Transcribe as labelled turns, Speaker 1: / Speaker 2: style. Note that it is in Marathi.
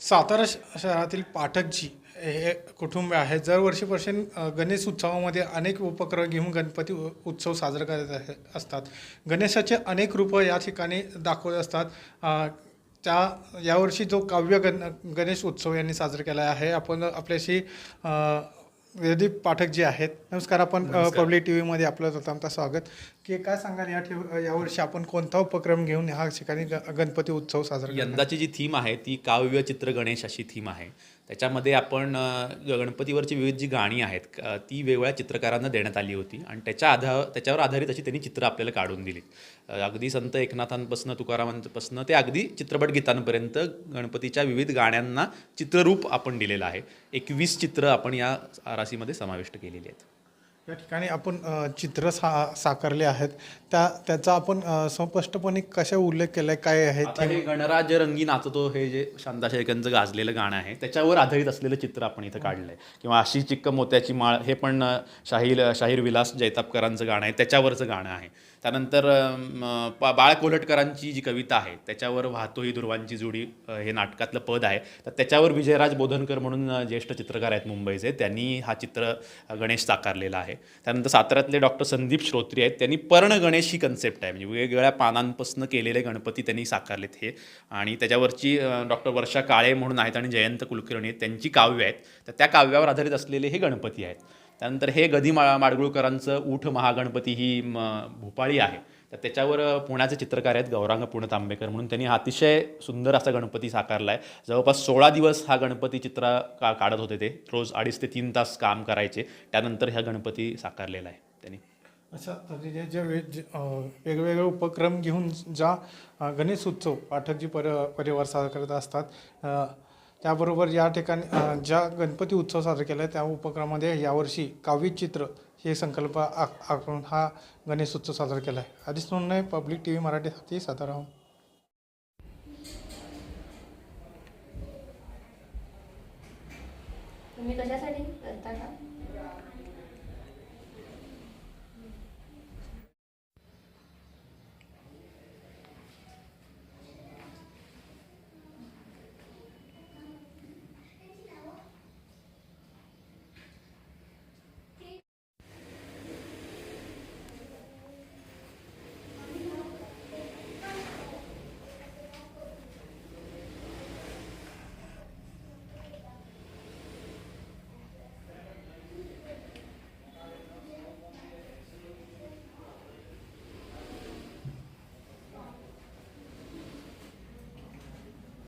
Speaker 1: सातारा श- शहरातील पाठकजी हे कुटुंब आहे. दरवर्षी अ, गणेश उत्सवामध्ये अनेक उपक्रम घेऊन गणपती उ- उत्सव साजरा करत असतात. गणेशाचे अनेक रूपं या ठिकाणी दाखवत असतात. त्या यावर्षी जो काव्य गण गणेश उत्सव यांनी साजरा केला आहे आपण आपल्याशी वेदीप पाठक जे आहेत. नमस्कार आपण पब्लिक टी व्हीमध्ये आपलं प्रथमतः स्वागत. की काय सांगाल या ठेव यावर्षी आपण कोणता उपक्रम घेऊन ह्या ठिकाणी गणपती उत्सव साजरा?
Speaker 2: यंदाची जी थीम आहे ती काव्य चित्र गणेश अशी थीम आहे. त्याच्यामध्ये आपण गणपतीवरची विविध जी गाणी आहेत ती वेगवेगळ्या चित्रकारांना देण्यात आली होती आणि त्याच्या आधार त्याच्यावर आधारित अशी त्यांनी चित्र आपल्याला काढून दिली अगदी संत एकनाथांपासून तुकारामांपासून ते अगदी चित्रपट गीतांपर्यंत गणपतीच्या विविध गाण्यांना चित्ररूप आपण दिलेलं आहे. एकवीस चित्र आपण या आरासीमध्ये समाविष्ट केलेली आहेत.
Speaker 1: या ठिकाणी आपण चित्र सा साकारले आहेत. त्या त्याचा आपण स्पष्टपणे कशा उल्लेख केला आहे काय आहे
Speaker 2: आता हे गणराज रंगी नाचतो हे जे शांता शेळकेंचं गाजलेलं गाणं आहे त्याच्यावर आधारित असलेलं चित्र आपण इथं काढलं आहे किंवा अशी चिक्क मोत्याची माळ हे पण शाहीर शाहीर विलास जैतापकरांचं गाणं आहे त्याच्यावरचं गाणं आहे. त्यानंतर बाळ कोल्हटकरांची जी कविता आहे त्याच्यावर वाहतो ही दुर्वांची जोडी हे नाटकातलं पद आहे. तर त्याच्यावर विजयराज बोधनकर म्हणून ज्येष्ठ चित्रकार आहेत मुंबईचे त्यांनी हा चित्र गणेश साकारलेला आहे. त्यानंतर साताऱ्यातले डॉक्टर संदीप श्रोत्री आहेत. त्यांनी पर्ण गणेश ही कन्सेप्ट आहे. म्हणजे वेगवेगळ्या पानांपासून केलेले गणपती त्यांनी साकारलेत हे. आणि त्याच्यावरची डॉक्टर वर्षा काळे म्हणून आहेत आणि जयंत कुलकर्णी आहेत. त्यांची काव्य आहेत. तर त्या काव्यावर आधारित असलेले हे गणपती आहेत. त्यानंतर हे गदी मा माडगुळकरांचं ऊठ महागणपती ही भोपाळी आहे. तर त्याच्यावर पुण्याचे चित्रकार आहेत गौरांग पुणे तांबेकर म्हणून. त्यांनी अतिशय सुंदर असा गणपती साकारला आहे जवळपास सोळा दिवस हा गणपती चित्र का काढत होते ते. रोज अडीच ते तीन तास काम करायचे. त्यानंतर हा गणपती साकारलेला आहे त्यांनी.
Speaker 1: अच्छा तऱ्हेचे जे वे- जे, वेगवेगळे उपक्रम घेऊन ज्या गणेश उत्सव पाठकजी पर परिवार साजरा करत असतात त्याबरोबर या ठिकाणी ज्या गणपती उत्सव साजरा केला आहे त्या उपक्रमामध्ये यावर्षी काव्यचित्र हे संकल्प आख आखून हा गणेश उत्सव साजरा केला आहे. आधीच नोंद पब्लिक टी व्ही मराठीसाठी साताराहून.
Speaker 3: तुम्ही कशासाठी करता का?